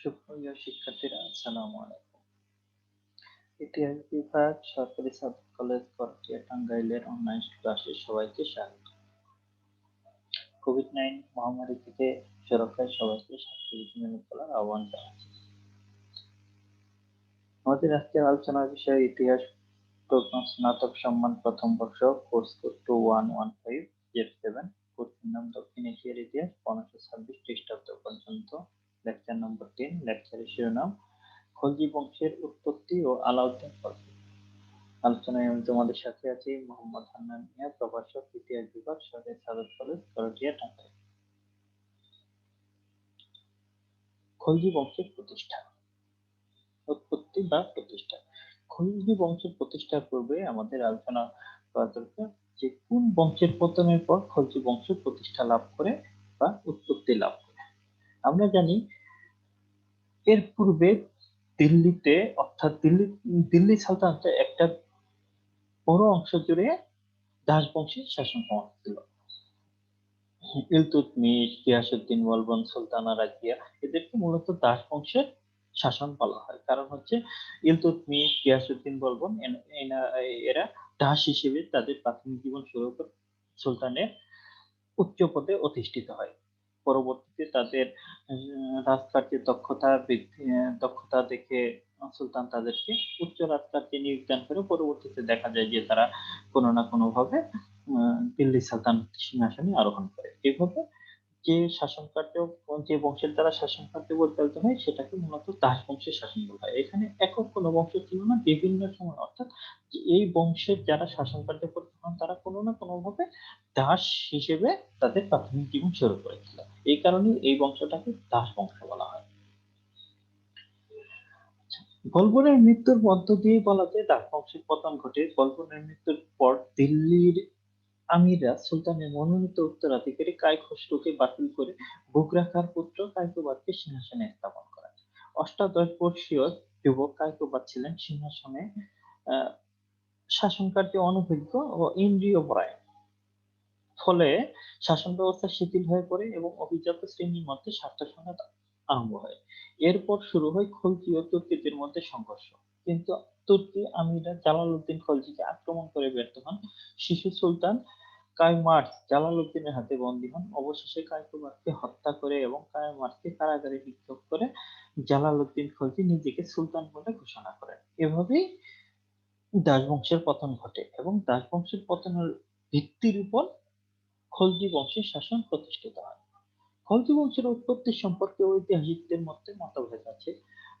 সুপ্রিয় শিক্ষার্থীরা, আসসালামু আলাইকুম। ইতিহাস বিভাগ সরকারি সাদত কলেজ করটিয়া টাঙ্গাইলের অনলাইন ক্লাসে সবাইকে স্বাগত। কোভিড নাইন মহামারী থেকে সুরক্ষায় সবাইকে স্বাস্থ্যবিধি মেনে চলার আহ্বান জানাচ্ছি। আমাদের আজকের আলোচনার বিষয় ইতিহাস প্রথম স্নাতক সম্মান প্রথম বর্ষ course code two one one five zero seven কোর্সের নাম দক্ষিণ এশিয়ার ইতিহাস, পনেরোশো ছাব্বিশ খ্রিস্টাব্দ পর্যন্ত। লেকচার নম্বর তিন লেকচারের শিরোনাম, খলজি বংশের উৎপত্তি ও আলাউদ্দিন খলজি আলোচনায় আমি তোমাদের সাথে আছি মোহাম্মদ হান্নান মিয়া, প্রভাষক, ইতিহাস বিভাগ সরকারি সাদত কলেজ, করটিয়া টাঙ্গাইল খলজি বংশের প্রতিষ্ঠা। উৎপত্তি বা প্রতিষ্ঠা। খলজি বংশের প্রতিষ্ঠার পূর্বে আমাদের আলোচনা করা দরকার যে কোন বংশের পতনের পর খলজি বংশ প্রতিষ্ঠা লাভ করে বা উৎপত্তি লাভ করে। আমরা জানি এর পূর্বে দিল্লিতে, অর্থাৎ দিল্লি দিল্লি সালতানাতে একটা বড় অংশ জুড়ে দাস বংশের শাসন ক্ষমতা ছিল ইলতুৎমিশ গিয়াসুদ্দিন বলবন, সুলতানা, রাজিয়া, এদেরকে মূলত দাস বংশের শাসন বলা হয়। কারণ হচ্ছে ইলতুৎমিশ গিয়াসুদ্দিন বলবন এরা দাস হিসেবে তাদের প্রাথমিক জীবন শুরু করে সুলতানের উচ্চ পদে অধিষ্ঠিত হয়। পরবর্তীতে তাদের রাজকার্যের দক্ষতা বৃদ্ধি দক্ষতা দেখে সুলতান তাদেরকে উচ্চ রাজকার্যে নিয়োগ দান করে পরবর্তীতে দেখা যায় যে তারা কোনো না কোনো ভাবে দিল্লি সালতান সিংহাসনে আরোহণ করে। এভাবে যে শাসন কার্য, যে বংশের দ্বারা শাসন কার্য পরিচালিত হয়, সেটাকে মূলত দাস বংশের শাসন বলা হয়। এখানে একক কোনো বংশ ছিল না, বিভিন্ন সময়, অর্থাৎ এই বংশের যারা শাসন কার্য হন তারা কোনো না কোনো ভাবে দাস হিসেবে তাদের প্রাথমিক জীবন শুরু করেছিল। এই কারণে এই বংশটাকে দাস বংশ বলা হয়। গল্পনের মৃত্যুর মধ্য দিয়ে বলা যায় দাস বংশের পতন ঘটে। গল্পনের মৃত্যুর পর দিল্লির আমিরা সুলতানের মনোনীত উত্তরাধিকারী কাই বাতিল করে বুগরা খার পুত্র কাইকোবাদকে সিংহাসনে স্থাপন করেন। অষ্টাদশ বর্ষীয় যুবক কাইকোবাদ ছিলেন সিংহাসনে শাসন কার্যে অনভিজ্ঞ ও ইন্দ্রিয় পরায়ণ ফলে শাসন ব্যবস্থা শিথিল হয়ে পড়ে এবং অভিজাত শ্রেণির মধ্যে স্বার্থ সংঘাত আরম্ভ হয়। এরপর শুরু হয় খলজি ও তুর্কিদের মধ্যে সংঘর্ষ। কিন্তু তুর্কি আমিরা জালালউদ্দিন খলজিকে আক্রমণ করে ব্যর্থ হন। শিশু সুলতান কায়মার্স জালালউদ্দিনের হাতে বন্দী হন। অবশেষে কায়কুমারকে হত্যা করে এবং কায়মার্সকে কারাগারে নিক্ষেপ করে জালালউদ্দিন খলজি নিজেকে সুলতান বলে ঘোষণা করেন। এভাবেই দাসবংশের পতন ঘটে এবং দাসবংশের পতনের ভিত্তির উপর খলজি বংশের শাসন প্রতিষ্ঠিত হয়। খলজি উৎপত্তি সম্পর্কে ঐতিহাসিকদের মধ্যে মতভেদ আছে।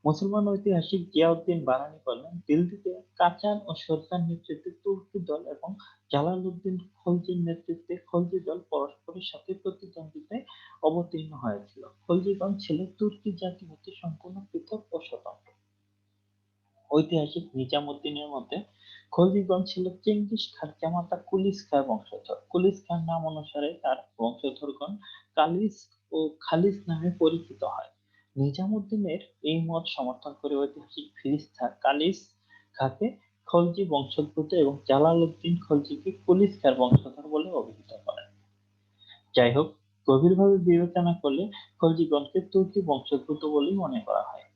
মুসলমান ঐতিহাসিক জিয়াউদ্দিন বারানি বলেন, দিল্লিতে কাচান ও সরকার নেতৃত্বে তুর্কি দল এবং জালালউদ্দিন খলজির নেতৃত্বে খলজি দল পরস্পরের সাথে প্রতিদ্বন্দ্বিতায় অবতীর্ণ হয়েছিল। খলজিগণ ছিল তুর্কি জাতি হতে সম্পূর্ণ পৃথক ও স্বতন্ত্র। ঐতিহাসিক নিজামুদ্দিনের মতে, খলজিগণ ছিল চেঙ্গিস খার জামাতা কুলিস খাঁ বংশধর। কুলিস খান নাম অনুসারে তার বংশধরগণ কালিস ও খালিস নামে পরিচিত হয়। নিজামুদ্দিনের এই মত সমর্থন করে ঐতিহাসিক ফিরিস্তা কালিস খাকে খলজি বংশোদ্ভূত এবং জালালউদ্দিন খলজিকে কুলিস খার বংশধর বলে অভিহিত করেন। যাই হোক, গভীরভাবে বিবেচনা করলে খলজিগণকে তুর্কি বংশোদ্ভূত বলেই মনে করা হয়।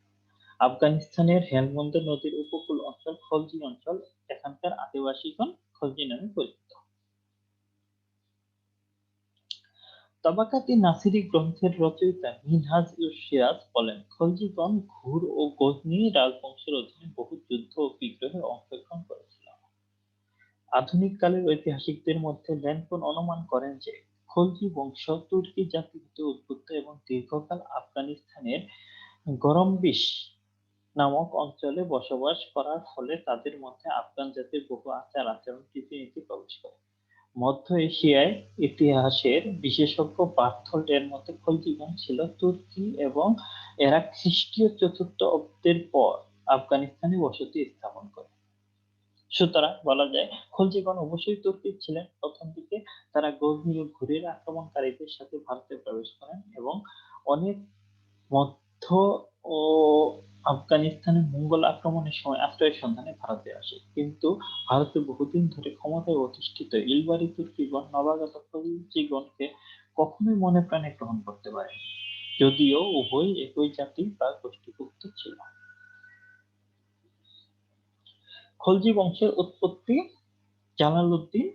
আফগানিস্তানের হেলমন্দ নদীর উপকূল অঞ্চল খলজি অঞ্চল, এখানকার আদিবাসীগণ খলজি নামে পরিচিত। তবাকাতি নাসিরি গ্রন্থের রচয়িতা মিনহাজ সিরাজ বলেন, খলজিগণ ঘুর ও গজনি রাজবংশের অধীনে বহু যুদ্ধ ও বিগ্রহে অংশগ্রহণ করেছিল আধুনিক কালের ঐতিহাসিকদের মধ্যে ল্যান্ডফোন অনুমান করেন যে, খলজি বংশ তুর্কি জাতি হতে উদ্ভূত এবং দীর্ঘকাল আফগানিস্তানের গরমবিশ নামক অঞ্চলে বসবাস করার ফলে তাদের মধ্যে আফগান জাতির বহু আচার আচরণ রীতিনীতি প্রবেশ করে। মধ্য এশিয়ায় ইতিহাসের বিশেষজ্ঞ বার্থোল্ড এর মতে খলজিগণ ছিল তুর্কি এবং এরা খ্রিস্টীয় চতুর্থ অব্দের পর আফগানিস্তানে বসতি স্থাপন করে। সুতরাং বলা যায় খলজিগণ অবশ্যই তুর্কি ছিলেন। প্রথম দিকে তারা গভীর ঘুরের আক্রমণকারীদের সাথে ভারতে প্রবেশ করেন এবং অনেক মধ্য ও আফগানিস্তানে মঙ্গল আক্রমণের সময় আশ্রয়ের সন্ধানে ভারতে আসে কিন্তু ভারতে বহুদিন ধরে ক্ষমতায় অধিষ্ঠিত ইলবারি তুর্কিগণ নবাগত খলজিগণকে কখনোই মনে প্রাণে গ্রহণ করতে পারে যদিও উভয় একই জাতি বা গোষ্ঠীভুক্ত ছিল। খলজি বংশের উৎপত্তি জালালউদ্দিন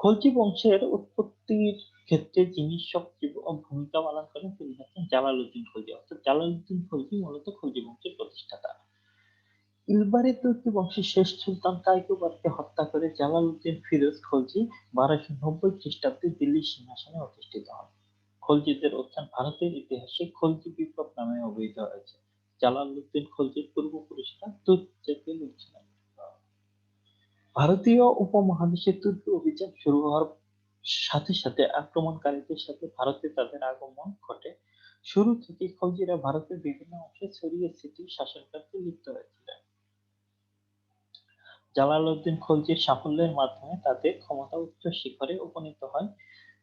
খলজি। বংশের উৎপত্তির ক্ষেত্রে যিনি সবচেয়ে ভূমিকা পালন করেন তিনি হচ্ছেন জালালউদ্দিন খলজি। অর্থাৎ জালালউদ্দিন খলজি মূলত খলজি বংশের প্রতিষ্ঠাতা। ইলবারি তুর্কি বংশের শেষ সুলতান কায়কুবাদকে হত্যা করে জালালউদ্দিন ফিরোজ খলজি ১২৯০ খ্রিস্টাব্দে দিল্লির সিংহাসনে অধিষ্ঠিত হন। খলজিদের উত্থান ভারতের ইতিহাসে খলজি বিপ্লব নামে অভিহিত হয়েছে। জালালউদ্দিন খলজির পূর্বপুরুষরা তুর্ক জাতীয় লোক ছিলেন। ভারতীয় উপমহাদেশে তুর্কি অভিযান শুরু হওয়ার সাথে সাথে আক্রমণকারীদের সাথে ভারতে তাদের আগমন ঘটে। শুরু থেকেই খলজিরা ভারতের বিভিন্ন অংশে ছড়িয়ে ছিটিয়ে শাসনকার্যে লিপ্ত হয়েছিলেন। জালালউদ্দিন খলজির সাফল্যের মাধ্যমে তাদের ক্ষমতা উচ্চ শিখরে উপনীত হয়।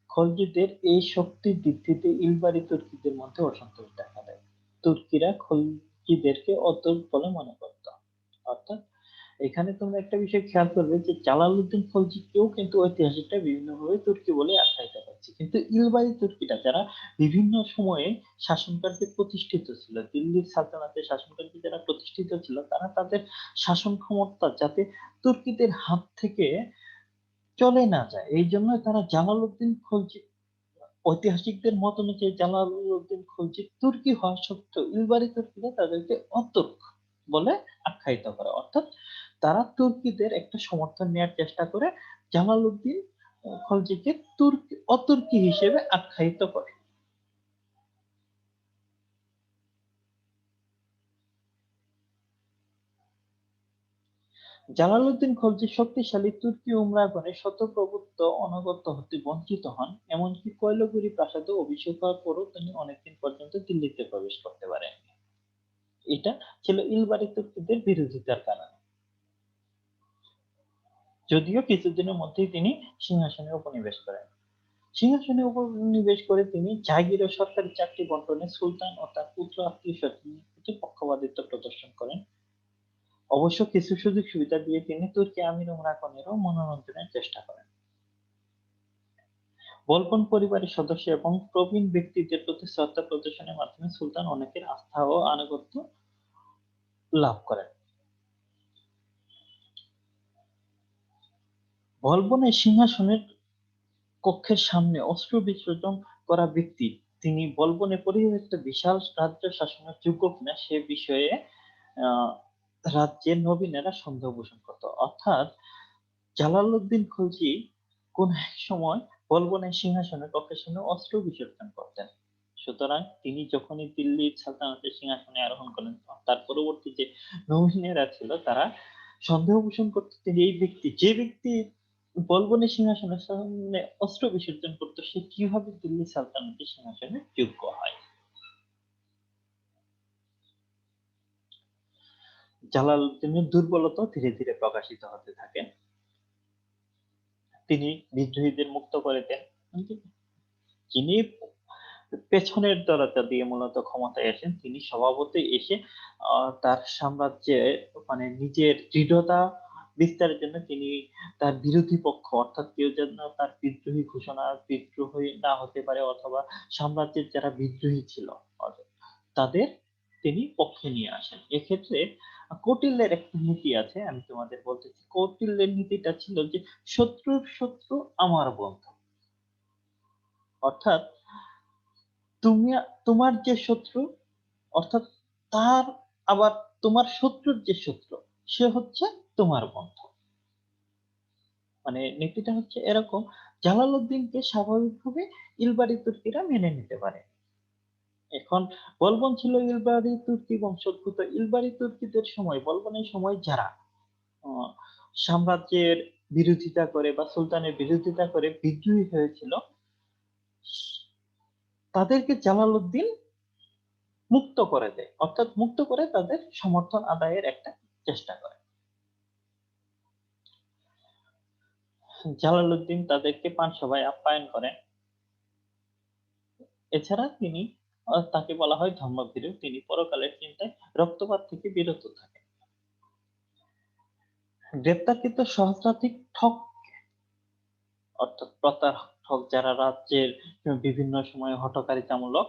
খলজিদের এই শক্তির ভিত্তিতে ইলবারি তুর্কিদের মধ্যে অসন্তোষ দেখা দেয়। তুর্কিরা খলজিদেরকে অতুল বলে মনে করত। অর্থাৎ এখানে তোমরা একটা বিষয় খেয়াল করবে যে জালালউদ্দিন খলজিকেও কিন্তু ঐতিহাসিকরা বিভিন্নভাবে তুর্কি বলে আখ্যায়িত করছে। কিন্তু ইলবারি তুর্কিরা যারা বিভিন্ন সময়ে শাসনকার্যে প্রতিষ্ঠিত ছিল, দিল্লির সালতানাতের শাসনকার্যে যারা প্রতিষ্ঠিত ছিল তারা তাদের শাসন ক্ষমতা যাতে তুর্কিদের হাত থেকে চলে না যায়। এই জন্য তারা জালালউদ্দিন খলজি ঐতিহাসিকদের মত অনুযায়ী জালালউদ্দিন খলজি তুর্কি হওয়া সত্ত্বেও ইলবারি তুর্কিরা তাদেরকে অতুর্ক বলে আখ্যায়িত করে। অর্থাৎ তারা তুর্কিদের একটা সমর্থন নেয়ার চেষ্টা করে জালালউদ্দিন আ খলজিকে তুর্কি, অতুর্কি হিসেবে আখ্যায়িত করে। জালালউদ্দিন খলজি শক্তিশালী তুর্কি উমরাগণে শতপ্রভুত্ব অনগত হতে বঞ্চিত হন। এমনকি কৈলগিরি প্রাসাদে অভিষেক হওয়ার পরও তিনি অনেকদিন পর্যন্ত দিল্লিতে প্রবেশ করতে পারেননি। এটা ছিল ইলবারি তুর্কিদের বিরোধিতার কারণে। যদিও কিছুদিনের মধ্যেই তিনি সিংহাসনে উপনিবেশ করেন। সিংহাসনে উপনিবেশ করে তিনি জাগির ও সরকারি চাকরি বন্টনে সুলতান ও তার পুত্র আত্মীয়স্বজনের প্রতি পক্ষপাতিত্ব প্রদর্শন করেন। অবশ্য কিছু সুযোগ সুবিধা দিয়ে তিনি তুর্কি আমির উমরাগণেরও মনোরঞ্জনের চেষ্টা করেন। বলপন পরিবারের সদস্য এবং প্রবীণ ব্যক্তিদের প্রতি শ্রদ্ধা প্রদর্শনের মাধ্যমে সুলতান অনেকের আস্থা ও আনুগত্য লাভ করেন। বলবনের সিংহাসনের কক্ষের সামনে অস্ত্র বিসর্জন করা ব্যক্তি, তিনি বলবনে পরিবেশিত বিশাল রাজ্য শাসনের যোগ্য কিনা সে বিষয়ে রাজ্যের নবীনেরা সন্দেহ পোষণ করত। অর্থাৎ জালালউদ্দিন খলজি কোন এক সময় বলবনের সিংহাসনের কক্ষের সামনে অস্ত্র বিসর্জন করতেন। সুতরাং তিনি যখনই দিল্লির সালতানাতের সিংহাসনে আরোহণ করেন তার পরবর্তী যে নবীনেরা ছিল, তারা সন্দেহ পোষণ করত এই ব্যক্তি, যে ব্যক্তি বলবনের সিংহাসনের সামনে অস্ত্র বিসর্জন করত, সে কীভাবে দিল্লি সালতানাতের সিংহাসনে যোগ্য হয়? জালালউদ্দিনের দুর্বলতা ধীরে ধীরে প্রকাশিত হতে থাকে। তিনি বিদ্রোহীদের মুক্ত করে দেন। যিনি পেছনের দরজা দিয়ে মূলত ক্ষমতায় আসেন, তিনি স্বভাবতই এসে তার সাম্রাজ্যে মানে নিজের দৃঢ়তা বিস্তারের জন্য তিনি তার বিরোধী পক্ষ, অর্থাৎ কেউ যেন তার বিদ্রোহী ঘোষণা, বিদ্রোহী না হতে পারে অথবা সাম্রাজ্যের যারা বিদ্রোহী ছিল, তাদের তিনি পক্ষে নিয়ে আসেন। এক্ষেত্রে কৌটিল্যের একটা নীতি আছে, আমি তোমাদের বলতেছি। কৌটিল্যের নীতিটা ছিল যে শত্রুর শত্রু আমার বন্ধু। অর্থাৎ তুমি, তোমার যে শত্রু, অর্থাৎ তার আবার তোমার শত্রুর যে শত্রু, সে হচ্ছে তোমার বন্ধু। মানে নীতিটা হচ্ছে এরকম, জালালউদ্দিনকে স্বাভাবিকভাবে ইলবারি তুর্কিরা মেনে নিতে পারে। এখন বলবন ছিল ইলবারি তুর্কি বংশোদ্ভূত। ইলবারি তুর্কিদের সময়, বলবনের সময় যারা সাম্রাজ্যের বিরোধিতা করে বা সুলতানের বিরোধিতা করে বিদ্রোহী হয়েছিল, তাদেরকে জালালউদ্দিন মুক্ত করে দেয়। অর্থাৎ মুক্ত করে তাদের সমর্থন আদায়ের একটা চেষ্টা করে। জালালউদ্দিন তাদেরকে পানসভায় আপ্যায়ন করেন। এছাড়া তিনি তাকে বলা হয় ধর্মভীরু। তিনি পরকালের চিন্তায় রক্তপাত থেকে বিরত থাকেন। গ্রেপ্তারকৃত সহস্রাধিক ঠক অর্থাৎ প্রতারক যারা রাজ্যের বিভিন্ন সময়ে হঠকারিতামূলক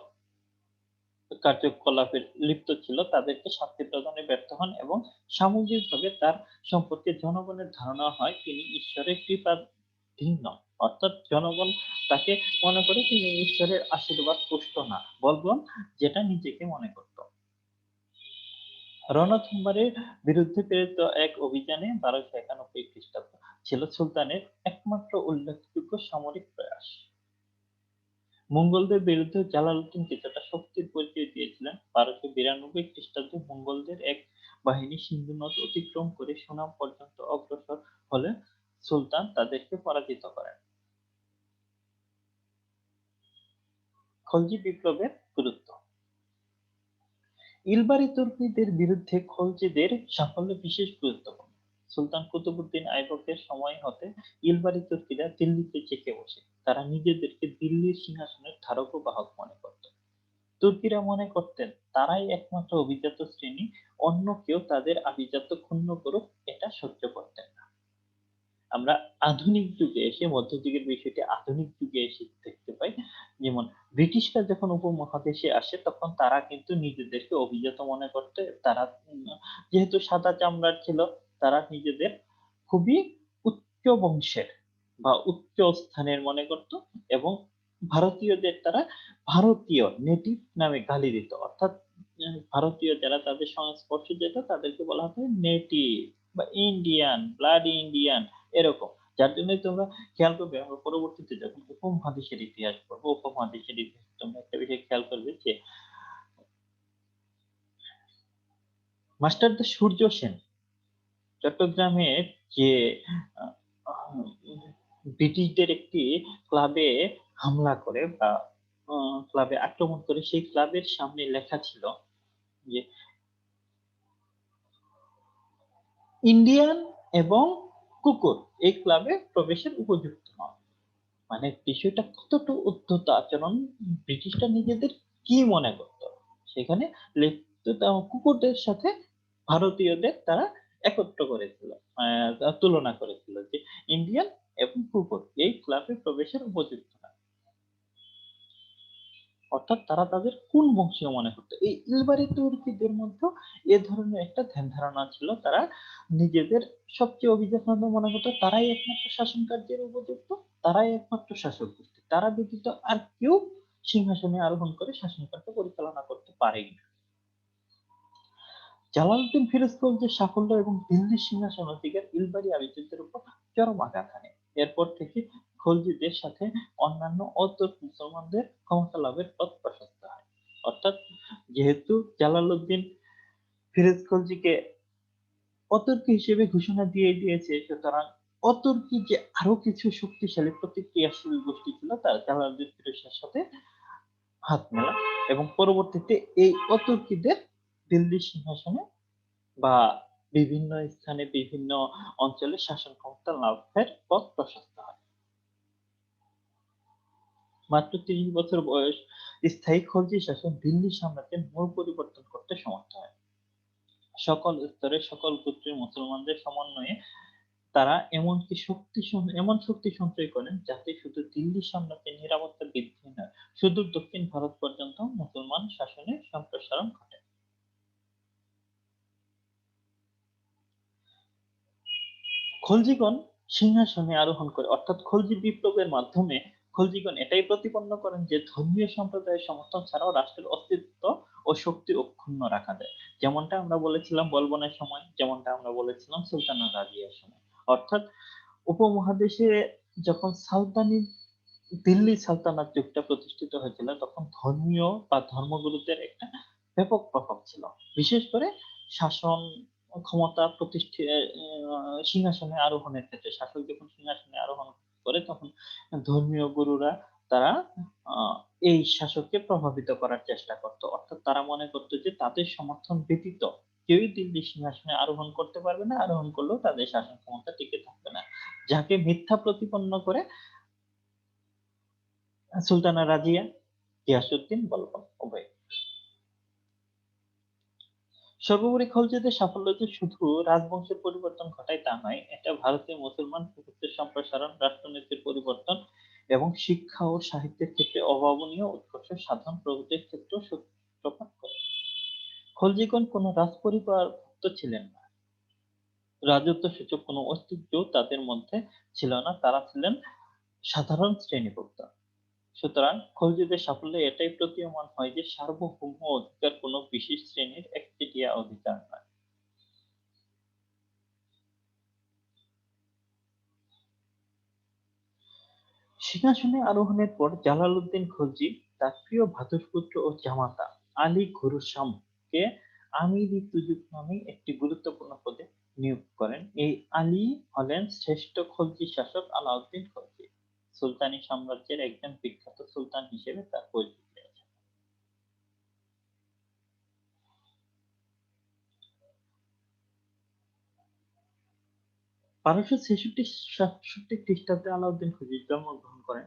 কার্যকলাপে লিপ্ত ছিল, তাদেরকে শাস্তি প্রদানে ব্যর্থ হন এবং সামগ্রিকভাবে তার সম্পর্কে জনগণের ধারণা হয়, তিনি ঈশ্বরের কৃপাধীন নন। অর্থাৎ জনগণ তাকে মনে করে তিনি ঈশ্বরের আশীর্বাদ পুষ্ট না। বলবন, যেটা নিজেকে মনে করত। রণথম্বরের বিরুদ্ধে প্রেরিত এক অভিযানে বারোশো একানব্বই খ্রিস্টাব্দ ছিল সুলতানের একমাত্র উল্লেখযোগ্য সামরিক প্রয়াস। মঙ্গলদের বিরুদ্ধে জালালউদ্দিন কিছুটা শক্তির পরিচয় দিয়েছিলেন। বারোশো বিরানব্বই খ্রিস্টাব্দে মঙ্গলদের এক বাহিনী সিন্ধু নদ অতিক্রম করে সুনাম পর্যন্ত অগ্রসর হলে সুলতান তাদেরকে পরাজিত করেন। খলজি বিপ্লবের গুরুত্ব। ইলবারি তুর্কিদের বিরুদ্ধে খলজিদের সাফল্য বিশেষ গুরুত্বপূর্ণ। সুলতান কুতুবুদ্দিন আইবকের সময় হতে ইলবারি তুর্কিরা দিল্লিতে চেকে বসে। তারা নিজেদেরকে দিল্লির সিংহাসনের ধারক ও বাহক মনে করত। তুর্কিরা মনে করতেন, তারাই একমাত্র অভিজাত শ্রেণি, অন্য কেউ তাদের আভিজাত্য ক্ষুণ্ণ করুক, এটা সহ্য করতেন না। আমরা আধুনিক যুগে এসে, মধ্যযুগের বিষয়টি আধুনিক যুগে এসে দেখতে পাই, যেমন ব্রিটিশরা যখন উপমহাদেশে আসে, তখন তারা কিন্তু নিজেদেরকে অভিজাত মনে করতে। তারা যেহেতু সাদা চামড়ার ছিল তারা নিজেদের খুবই উচ্চ বংশের বা উচ্চ স্থানের মনে করত এবং ভারতীয়দের তারা ভারতীয় নেটিভ নামে গালি দিত। অর্থাৎ ভারতীয় যারা তাদের সংস্পর্শে যেত, তাদেরকে বলা হতো নেটিভ বা ইন্ডিয়ান ব্লাড ইন্ডিয়ান এরকম। যার জন্য তোমরা খেয়াল করবে, আমরা পরবর্তীতে যখন উপমহাদেশের ইতিহাস পড়ব, উপমহাদেশের ইতিহাস তোমরা একটা বিষয় খেয়াল করবে যে, মাস্টার দ্য সূর্য সেন চট্টগ্রামের যে ব্রিটিশদের একটি ক্লাবে হামলা করে বা ক্লাবে আক্রমণ করে, সেই ক্লাবের সামনে লেখা ছিল যে, ইন্ডিয়ান এবং কুকুর এই ক্লাবে প্রবেশের উপযুক্ত নয়। মানে বিষয়টা কতটা উদ্ধত আচরণ, ব্রিটিশরা নিজেদের কি মনে করত? সেখানে কুকুরদের সাথে ভারতীয়দের তারা একত্র করেছিল তুলনা করেছিল যে ইন্ডিয়ান এবং কুকুর এই ক্লাবে প্রবেশের উপযুক্ত না অর্থাৎ তারা তাদের কোন বংশীয় মনে করতো? এই ইলবারি তুর্কিদের মধ্যে এ ধরনের একটা ধ্যান ধারণা ছিল। তারা নিজেদের সবচেয়ে অভিজাত মনে করতো, তারাই একমাত্র শাসন কার্যের উপযুক্ত, তারাই একমাত্র শাসক গোষ্ঠী। তারা ব্যতীত আর কেউ সিংহাসনে আরোহণ করে শাসন কার্য পরিচালনা করতে পারেনি জালালউদ্দিন ফিরোজ যে সাফল্য এবং দিল্লি সিংহাসন অধিকার ইলবারি আবিদদের উপর চরম আঘাত হানে। এরপর থেকে খলজিদের সাথে অন্যান্য অতুর্ক মুসলমানদের ক্ষমতা লাভের পথ প্রশস্ত হয়। অর্থাৎ যেহেতু জালালউদ্দিন ফিরোজ খলজিকে অতর্কি হিসেবে ঘোষণা দিয়ে দিয়েছে, সুতরাং অতর্কি যে আরও কিছু শক্তিশালী প্রতিক্রিয়াশীল গোষ্ঠী ছিল তারা জালালউদ্দিন ফিরোজের সাথে হাত মেলা এবং পরবর্তীতে এই অতর্কিদের দিল্লি সিংহাসনে বা বিভিন্ন স্থানে বিভিন্ন অঞ্চলে শাসন ক্ষমতা লাভের পথ প্রশস্ত হয়। মাত্র তিরিশ বছর বয়স স্থায়ী খলজি শাসন দিল্লি সাম্রাজ্যের মূল পরিবর্তন করতে সমর্থ হয়। সকল স্তরে সকল গোত্রের মুসলমানদের সমন্বয়ে তারা এমনকি শক্তি এমন শক্তি সঞ্চয় করেন যাতে শুধু দিল্লি সাম্রাজ্যের নিরাপত্তা বৃদ্ধি নয়, শুধু দক্ষিণ ভারত পর্যন্ত মুসলমান শাসনের সম্প্রসারণ ঘটে। খলজিগণ সিংহাসনে আরোহণ করে, অর্থাৎ খলজি বিপ্লবের মাধ্যমে খলজিগণ এটাই প্রতিপন্ন করেন যে ধর্মীয় সম্প্রদায়ের সমর্থন ছাড়াও রাষ্ট্রের অস্তিত্ব ও শক্তি অক্ষুণ্ণ রাখা যায়। যেমনটা আমরা বলেছিলাম বলবনের সময়, যেমনটা আমরা বলেছিলাম সুলতানা রাজিয়ার সময়। অর্থাৎ উপমহাদেশে যখন সালতানি, দিল্লি সালতানাত যুগটা প্রতিষ্ঠিত হয়েছিল, তখন ধর্মীয় বা ধর্মগুরুদের একটা ব্যাপক প্রভাব ছিল। বিশেষ করে শাসন ক্ষমতা প্রতিষ্ঠিত সিংহাসনে আরোহণের ক্ষেত্রে, শাসক যখন সিংহাসনে আরোহণ করে, তখন ধর্মীয় গুরুরা তারা এই শাসককে প্রভাবিত করার চেষ্টা করত। অর্থাৎ তারা মনে করত যে তাদের সমর্থন ব্যতীত কেউই দিল্লি সিংহাসনে আরোহণ করতে পারবে না, আরোহণ করলেও তাদের শাসন ক্ষমতা টিকে থাকবে না। যাকে মিথ্যা প্রতিপন্ন করে সুলতানা রাজিয়া গিয়াসুদ্দিন বলবন উভয় সর্বোপরি খলজিদের সাফল্য যে শুধু রাজবংশের পরিবর্তন ঘটায় তা নয়, এটা ভারতীয় মুসলমান প্রভুত্বের সম্প্রসারণ, রাষ্ট্রনীতির পরিবর্তন এবং শিক্ষা ও সাহিত্যের ক্ষেত্রে অভাবনীয় উৎকর্ষ সাধন প্রভৃতির ক্ষেত্রেও সূত্রপাত করে খলজিগণ কোনো রাজপরিবার ভুক্ত ছিলেন না। রাজত্ব সূচক কোনো অস্তিত্ব তাদের মধ্যে ছিল না। তারা ছিলেন সাধারণ শ্রেণীভুক্ত। সুতরাং খলজিদের সাফল্যে এটাই প্রতীয়মান হয় যে সার্বভৌম অধিকার কোনো বিশেষ শ্রেণির একচেটিয়া অধিকার নয়। সিংহাসনে আরোহণের পর জালালউদ্দিন খলজি, তার প্রিয় ভ্রাতুষ্পুত্র ও জামাতা আলী ঘুরুসামকে আমিরি তুজুক নামে একটি গুরুত্বপূর্ণ পদে নিয়োগ করেন। এই আলী হলেন শ্রেষ্ঠ খলজি শাসক আলাউদ্দিন খলজি। সুলতানি সাম্রাজ্যের একজন বিখ্যাত সুলতান হিসেবে তার পরিচিতি আছে বারোশো ছেষট্টি সাতষট্টি খ্রিস্টাব্দে আলাউদ্দিন খলজি জন্মগ্রহণ করেন।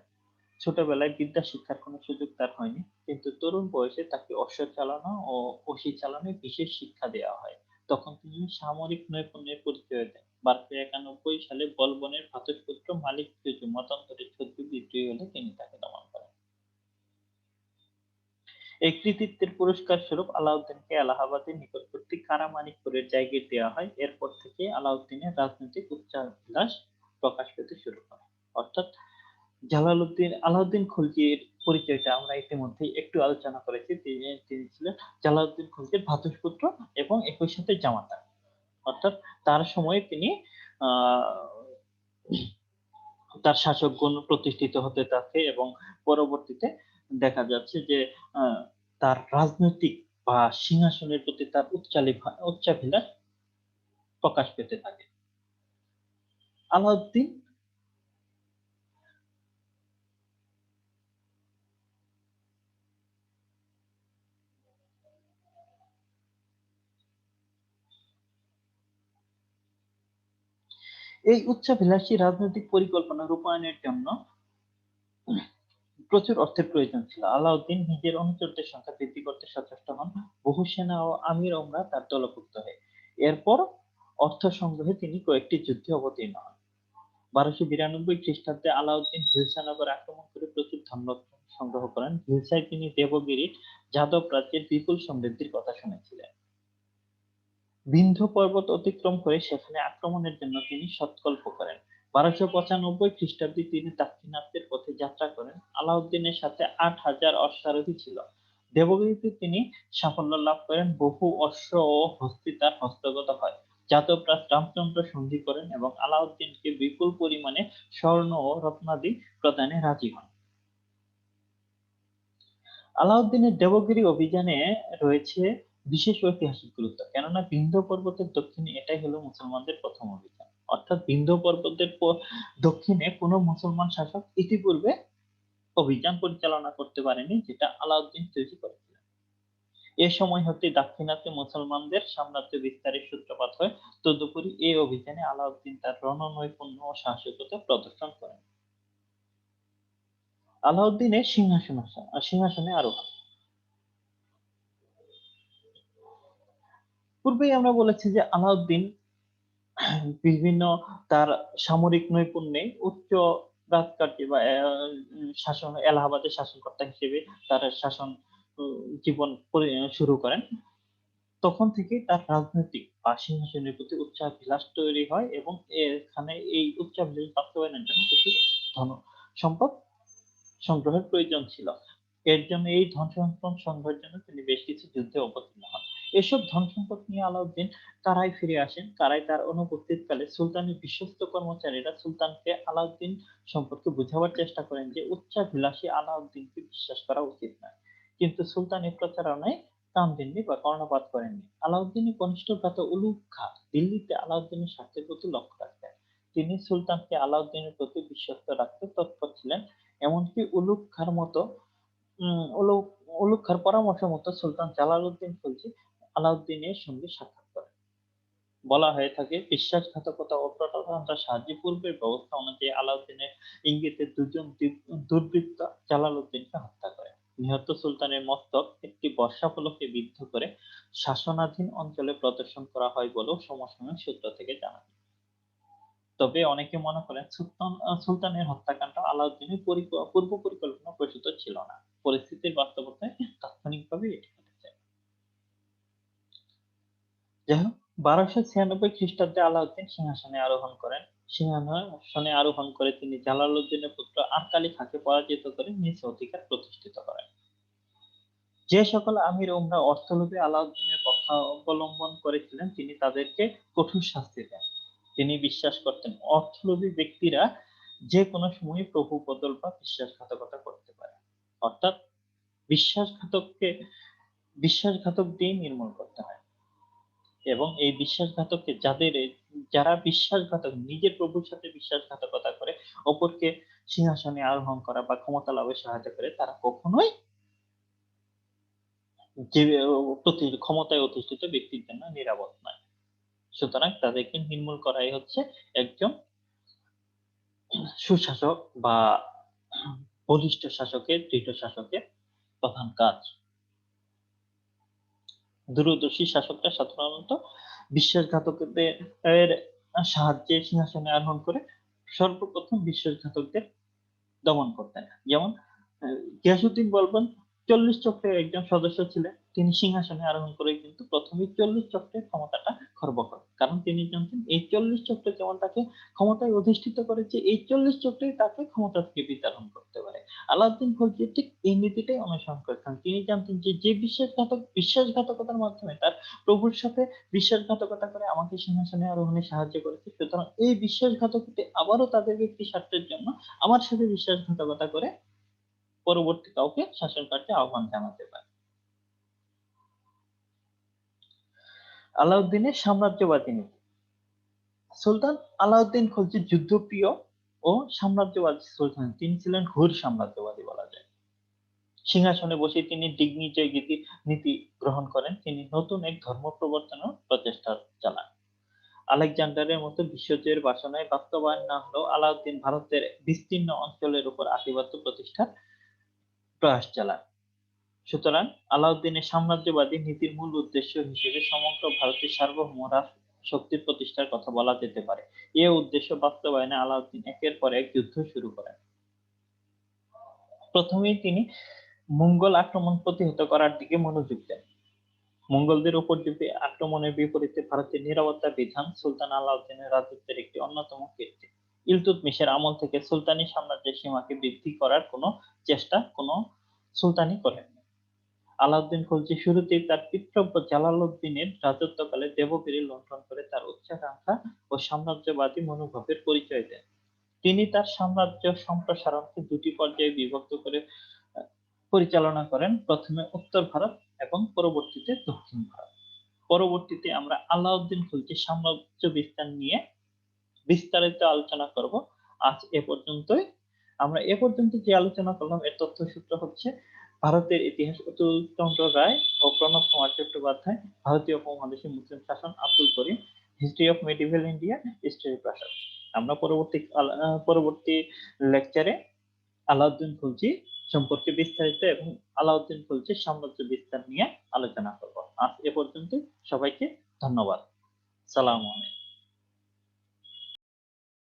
ছোটবেলায় বিদ্যা শিক্ষার কোনো সুযোগ তার হয়নি, কিন্তু তরুণ বয়সে তাকে অশ্ব চালানো ও অসি চালানোয় বিশেষ শিক্ষা দেওয়া হয়। তখন তিনি সামরিক নৈপুণ্যের পরিচয় দেন। বারোশো একানব্বই সালে বলবনের ভ্রাতুষ্পুত্র মালিক জুজু মতান্তরে ছদ্ম বিদ্রোহী হলে তিনি তাকে দমন করেন। এই কৃতিত্বের পুরস্কার স্বরূপ আলাউদ্দিনকে এলাহাবাদের নিকটবর্তী কারামানিকপুরের জায়গায় দেওয়া হয়। এরপর থেকে আলাউদ্দিনের রাজনৈতিক উচ্চাভিলাষ প্রকাশ পেতে শুরু করে। অর্থাৎ জালালউদ্দিন, আলাউদ্দিন খলজির পরিচয়টা আমরা ইতিমধ্যে একটু আলোচনা করেছি। তিনি ছিলেন জালালউদ্দিন খলজির ভ্রাতুষ্পুত্র এবং একই সাথে জামাতা। অর্থাৎ তার সময়ে তিনি তার শাসকগণ প্রতিষ্ঠিত হতে থাকে এবং পরবর্তীতে দেখা যাচ্ছে যে তার রাজনৈতিক বা সিংহাসনের প্রতি তার উচ্চাভিলাষ প্রকাশ পেতে থাকে। আলাউদ্দিন এই উচ্চাভিলাষী রাজনৈতিক পরিকল্পনা রূপায়ণের জন্য প্রচুর অর্থের প্রয়োজন ছিল। আলাউদ্দিন নিজের অনুচরদের সংখ্যা বৃদ্ধি করতে সচেষ্ট হন। বহু সেনা ও আমির ওমরা তার দলভুক্ত হয়। এরপর অর্থ সংগ্রহে তিনি কয়েকটি যুদ্ধে অবতীর্ণ হন। বারোশো বিরানব্বই খ্রিস্টাব্দে আলাউদ্দিন হিলসানগর আক্রমণ করে প্রচুর ধন সংগ্রহ করেন। হিলসায় তিনি দেবগিরি, যাদব রাজ্যের বিপুল সমৃদ্ধির কথা শুনেছিলেন। বিন্ধ্য পর্বত অতিক্রম করে সেখানে আক্রমণের জন্য তিনি সৎকল্প করেন। বারোশো পঁচানব্বই খ্রিস্টাব্দে তিনি দাক্ষিণাত্যের পথে যাত্রা করেন। আলাউদ্দিনের সাথে আট হাজার অশ্বারোহী ছিল। দেবগিরিতে তিনি সাফল্য লাভ করেন। বহু অশ্ব ও হস্তি তার হস্তগত হয়। যাদবরাজ রামচন্দ্র সন্ধি করেন এবং আলাউদ্দিনকে বিপুল পরিমাণে স্বর্ণ ও রত্নাদি প্রদানে রাজি হন। আলাউদ্দিনের দেবগিরি অভিযানে রয়েছে বিশেষ ঐতিহাসিক গুরুত্ব। কেননা বিন্ধ্য পর্বতের দক্ষিণে এটাই হলো মুসলমানদের প্রথম অভিযান। অর্থাৎ বিন্ধ্য পর্বতের দক্ষিণে কোনো মুসলমান শাসক ইতিপূর্বে অভিযান পরিচালনা করতে পারেনি, যেটা আলাউদ্দিন তৈরি করেছিলেন। এ সময় হতে দাক্ষিণাত্যে মুসলমানদের সাম্রাজ্য বিস্তারের সূত্রপাত হয়। তদুপরি এই অভিযানে আলাউদ্দিন তার রণনৈপুণ্য ও সাহসিকতা প্রদর্শন করেন। আলাউদ্দিনের সিংহাসন সিংহাসনে আরোহণ। পূর্বেই আমরা বলেছি যে আলাউদ্দিন বিভিন্ন তার সামরিক নৈপুণ্যে উচ্চ রাজকার্যে বা শাসন এলাহাবাদের শাসনকর্তা হিসেবে তার শাসন জীবন শুরু করেন। তখন থেকে তার রাজনৈতিক বা সিংহাসনের প্রতি উচ্চাভিলাষ তৈরি হয় এবং এখানে এই উচ্চাভিলাষ বাস্তবায়নের জন্য কিছু ধন সম্পদ সংগ্রহের প্রয়োজন ছিল। এর জন্য এই ধন সম্পদ সংগ্রহের জন্য তিনি বেশ কিছু যুদ্ধে অবতীর্ণ হন। এসব ধন সম্পদ নিয়ে আলাউদ্দিন কারাই ফিরে আসেন। কারাই তার অনুপস্থিতকালে সুলতানের বিশ্বস্ত কর্মচারীরা সুলতানকে আলাউদ্দিন সম্পর্কে বোঝাবার চেষ্টা করেন যে, উচ্চাভিলাষী আলাউদ্দিনকে বিশ্বাস করা উচিত নয়। কিন্তু সুলতানের প্রচারণায় কান দেননি বা কর্ণপাত করেননি। আলাউদ্দিনের কনিষ্ঠ ভ্রাতা উলুগ খা দিল্লিতে আলাউদ্দিনের স্বার্থের প্রতি লক্ষ্য রাখতেন। তিনি সুলতানকে আলাউদ্দিনের প্রতি বিশ্বস্ত রাখতে তৎপর ছিলেন। এমনকি উলুগ খার মতো, উম, উলুগ খার পরামর্শ মতো সুলতান জালালউদ্দিন খলজি আলাউদ্দিনের সঙ্গে সাক্ষাৎ করেন। বলা হয়ে থাকে, বিশ্বাসঘাতকতা ও প্রতারণার সাহায্যে পূর্বের ব্যবস্থা অনুযায়ী আলাউদ্দিনের ইঙ্গিতে দুজন দুর্বৃত্ত জালালউদ্দিনকে হত্যা করে নিহত সুলতানের মস্তক একটি বর্ষাফলকে বিদ্ধ করে শাসনাধীন অঞ্চলে প্রদর্শন করা হয় বলেও সমসাময়িক সূত্র থেকে জানা যায়। তবে অনেকে মনে করেন সুলতান, সুলতানের হত্যাকাণ্ড আলাউদ্দিনের পূর্ব পরিকল্পনা প্রসূত ছিল না। পরিস্থিতির বাস্তবতায় তাৎক্ষণিকভাবে এটি যাই হোক ১২৯৬ খ্রিস্টাব্দে আলাউদ্দিন সিংহাসনে আরোহণ করেন। সিংহাসনে আরোহণ করে তিনি জালালউদ্দিনের পুত্র আরকালি খাঁকে পরাজিত করে নিজ অধিকার প্রতিষ্ঠিত করেন। যে সকল আমির-উমরা অর্থলোভী আলাউদ্দিনের পক্ষাবলম্বন করেছিলেন, তিনি তাদেরকে কঠোর শাস্তি দেন। তিনি বিশ্বাস করতেন অর্থলোভী ব্যক্তিরা যেকোনো সময় প্রভু বদল বা বিশ্বাসঘাতকতা করতে পারে। অর্থাৎ বিশ্বাসঘাতককে, বিশ্বাসঘাতক দিয়ে নির্মূল করতে হয়। এবং এই বিশ্বাসঘাতককে যাদের যারা বিশ্বাসঘাতক নিজের প্রভুর সাথে বিশ্বাসঘাতকতা করে অপরকে সিংহাসনে আরোহণ করা বা ক্ষমতা লাভে সাহায্য করে তারা কখনোই যে প্রতি ক্ষমতায় অধিষ্ঠিত ব্যক্তির জন্য নিরাপদ নয়। সুতরাং তাদেরকে নির্মূল করাই হচ্ছে একজন সুশাসক বা বলিষ্ঠ শাসকের, দৃঢ় শাসকের প্রধান কাজ। দূরদর্শী শাসকরা সাধারণত বিশ্বাসঘাতকদের সাহায্যে সিংহাসনে আরোহণ করে সর্বপ্রথম বিশ্বাসঘাতকদের দমন করতেন। যেমন গিয়াসুদ্দিন বলবেন ৪০ চক্রের একজন সদস্য ছিলেন। তিনি সিংহাসনে আরোহণ করে কিন্তু প্রথমে চল্লিশ চক্রের ক্ষমতাটা খর্ব করেন। কারণ তিনি জানতেন এই ৪০ চক্র যেমন তাকে ক্ষমতায় অধিষ্ঠিত করেছে, এই ৪০ চক্রই তাকে ক্ষমতা থেকে বিতাড়ন করতে পারে। আলাউদ্দিন খলজি ঠিক এই নীতিটাই অনুসরণ করেছেন। তিনি জানতেন যে, যে বিশ্বাসঘাতক বিশ্বাসঘাতকতার মাধ্যমে তার প্রভুর সাথে বিশ্বাসঘাতকতা করে আমাকে সিংহাসনে আরোহণে সাহায্য করেছে। সুতরাং এই বিশ্বাসঘাতকটি আবারও তাদের ব্যক্তি স্বার্থের জন্য আমার সাথে বিশ্বাসঘাতকতা করে পরবর্তী কাউকে শাসন কার্যে আহ্বান জানাতে পারে। আলাউদ্দিনের সাম্রাজ্যবাদী নীতি সুলতান আলাউদ্দিন খলজি যুদ্ধপ্রিয় ও সাম্রাজ্যবাদী সুলতান। তিনি ছিলেন ঘোর সাম্রাজ্যবাদী বলা যায়। সিংহাসনে বসে তিনি গীতি নীতি গ্রহণ করেন। তিনি নতুন এক ধর্ম প্রবর্তনের প্রচেষ্টা চালান। আলেকজান্ডারের মতো বিশ্বজয়ের বাসনায় বাস্তবায়ন না হলেও আলাউদ্দিন ভারতের বিস্তীর্ণ অঞ্চলের উপর আধিপত্য প্রতিষ্ঠার প্রয়াস চালান। সুতরাং আলাউদ্দিনের সাম্রাজ্যবাদী নীতির মূল উদ্দেশ্য হিসেবে সমগ্র ভারতের সার্বভৌম শক্তির প্রতিষ্ঠার কথা বলা যেতে পারে। এ উদ্দেশ্য বাস্তবায়নে আলাউদ্দিন একের পর এক যুদ্ধ শুরু করেন। প্রথমেই তিনি মঙ্গল আক্রমণ প্রতিহত করার দিকে মনোযোগ দেন। মঙ্গলদের উপর যদি আক্রমণের বিপরীতে ভারতের নিরাপত্তা বিধান সুলতান আলাউদ্দিনের রাজত্বের একটি অন্যতম কীর্তি। ইলতুৎমিশের আমল থেকে সুলতানি সাম্রাজ্যের সীমাকে বৃদ্ধি করার কোন চেষ্টা কোন সুলতানি করেননি। আলাউদ্দিন খলজি শুরুতেই তার পিতৃব্য জালালউদ্দিনের রাজত্বকালে দেবগিরি লুণ্ঠন করে তার উচ্চাকাঙ্ক্ষা ও সাম্রাজ্যবাদী মনোভাবের পরিচয় দেন। তিনি তার সাম্রাজ্য সম্প্রসারণকে দুটি পর্যায়ে বিভক্ত করে পরিচালনা করেন। প্রথমে উত্তর ভারত এবং পরবর্তীতে দক্ষিণ ভারত। পরবর্তীতে আমরা আলাউদ্দিন খলজির সাম্রাজ্য বিস্তার নিয়ে বিস্তারিত আলোচনা করব। আজ এ পর্যন্তই। আমরা এ পর্যন্ত যে আলোচনা করলাম, এর তথ্যসূত্র হচ্ছে ভারতের ইতিহাস অতুল চন্দ্র রায় ও প্রণব কুমার চট্টোপাধ্যায়, ভারতীয় উপমহাদেশে মুসলিম শাসন Abdul Karim, history of medieval India, Ishwari Prasad. আমরা পরবর্তী পরবর্তী লেকচারে আলাউদ্দিন খলজি সম্পর্কে বিস্তারিত এবং আলাউদ্দিন খলজির সাম্রাজ্য বিস্তার নিয়ে আলোচনা করব। আজ এ পর্যন্ত সবাইকে ধন্যবাদ। সালাম আলাইকুম।